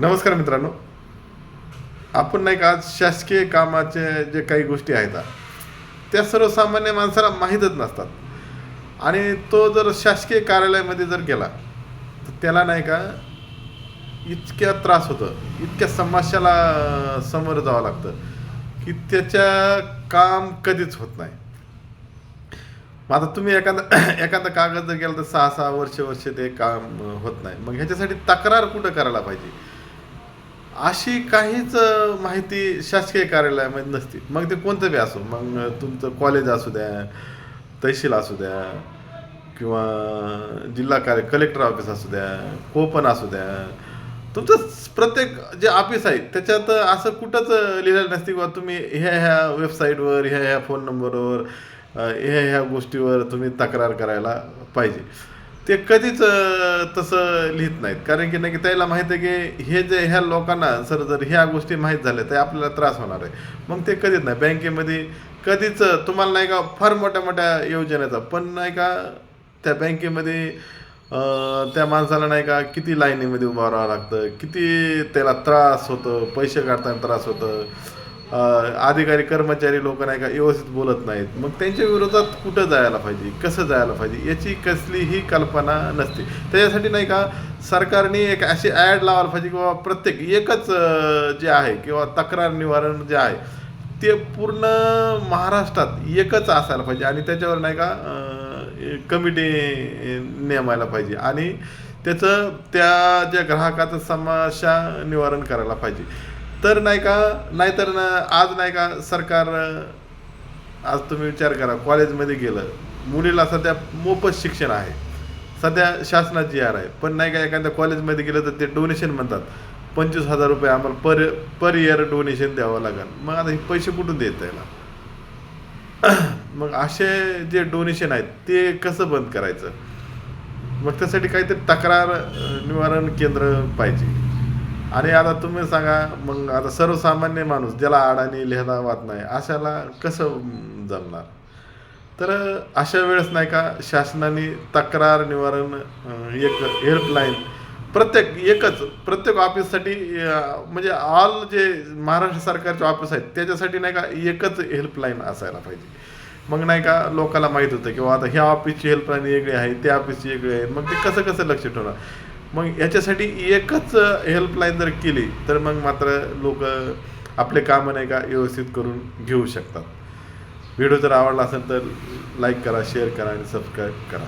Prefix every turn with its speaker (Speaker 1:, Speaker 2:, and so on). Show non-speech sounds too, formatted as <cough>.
Speaker 1: नमस्कार मित्रांनो. आपण नाही का आज शासकीय कामाचे जे काही गोष्टी आहेत त्या सर्वसामान्य माणसाला माहीतच नसतात. आणि तो जर शासकीय कार्यालयामध्ये जर गेला तर त्याला नाही का इतक्या त्रास होतं इतक्या समस्याला समोर जावं लागतं की त्याच्या काम कधीच होत नाही. मग आता तुम्ही एखादा <coughs> एखादा कागद जर गेला तर सहा सहा वर्ष वर्ष ते काम होत नाही. मग ह्याच्यासाठी तक्रार कुठं करायला पाहिजे? अशी काहीच माहिती शासकीय कार्यालयामध्ये नसते. मग ते कोणतं बी असो मग तुमचं कॉलेज असू द्या तहसील असू द्या किंवा जिल्हा कार्य कलेक्टर ऑफिस असू द्या कोपन असू द्या तुमचं प्रत्येक जे ऑफिस आहे त्याच्यात असं कुठंच लिहिलेलं नसते किंवा तुम्ही ह्या ह्या वेबसाईटवर ह्या ह्या फोन नंबरवर ह्या ह्या गोष्टीवर तुम्ही तक्रार करायला पाहिजे. ते कधीच तसं लिहित नाहीत. कारण की नाही की त्याला माहीत आहे की हे जे ह्या लोकांना सर जर ह्या गोष्टी माहीत झाल्या तर आपल्याला त्रास होणार आहे. मग ते कधीच नाही. बँकेमध्ये कधीच तुम्हाला नाही का फार मोठ्या मोठ्या योजनेचा पण नाही का त्या बँकेमध्ये त्या माणसाला नाही का किती लाईनीमध्ये उभं राहावं लागतं किती त्याला त्रास होतो पैसे काढताना त्रास होतं. अधिकारी कर्मचारी लोक नाही का व्यवस्थित बोलत नाहीत. मग त्यांच्या विरोधात कुठं जायला पाहिजे? कसं जायला पाहिजे? याची कसलीही कल्पना नसते. त्याच्यासाठी नाही का सरकारने एक अशी ॲड लावायला पाहिजे किंवा प्रत्येक एकच जे आहे किंवा तक्रार निवारण जे आहे ते पूर्ण महाराष्ट्रात एकच असायला पाहिजे आणि त्याच्यावर नाही का कमिटी नेमायला पाहिजे आणि त्याचं त्या ज्या ग्राहकाचं समस्या निवारण करायला पाहिजे. तर नाही का नाहीतर ना आज नाही का सरकार आज तुम्ही विचार करा कॉलेजमध्ये गेलं. मुलीला सध्या मोफत शिक्षण आहे. सध्या शासनाची जी आर आहे. पण नाही का एखाद्या कॉलेजमध्ये गेलं तर ते डोनेशन म्हणतात. पंचवीस हजार रुपये आम्हाला पर पर इयर डोनेशन द्यावं लागेल. मग आता हे पैसे कुठून देत त्याला मग असे जे डोनेशन आहेत ते कसं बंद करायचं? मग त्यासाठी काहीतरी तक्रार निवारण केंद्र पाहिजे. आणि आता तुम्ही सांगा मग आता सर्वसामान्य माणूस ज्याला अडाणी लिहिता वाद नाही अशाला कसं जमणार? तर अशा वेळेस नाही का शासनाने तक्रार निवारण एक हेल्पलाईन प्रत्येक एकच प्रत्येक ऑफिससाठी म्हणजे ऑल जे महाराष्ट्र सरकारचे ऑफिस आहेत त्याच्यासाठी नाही का एकच हेल्पलाईन असायला पाहिजे. मग नाही का लोकांना माहीत होतं किंवा आता ह्या ऑफिसची हेल्पलाईन वेगळी आहे त्या ऑफिसची वेगळी आहे. मग ते कसं कसं लक्ष ठेवणार? मग याच्यासाठी एकच हेल्पलाईन जर केली तर मग मात्र लोक आपले कामं नाही का व्यवस्थित करून घेऊ शकतात. व्हिडिओ जर आवडला असेल तर लाईक करा शेअर करा आणि सबस्क्राईब करा.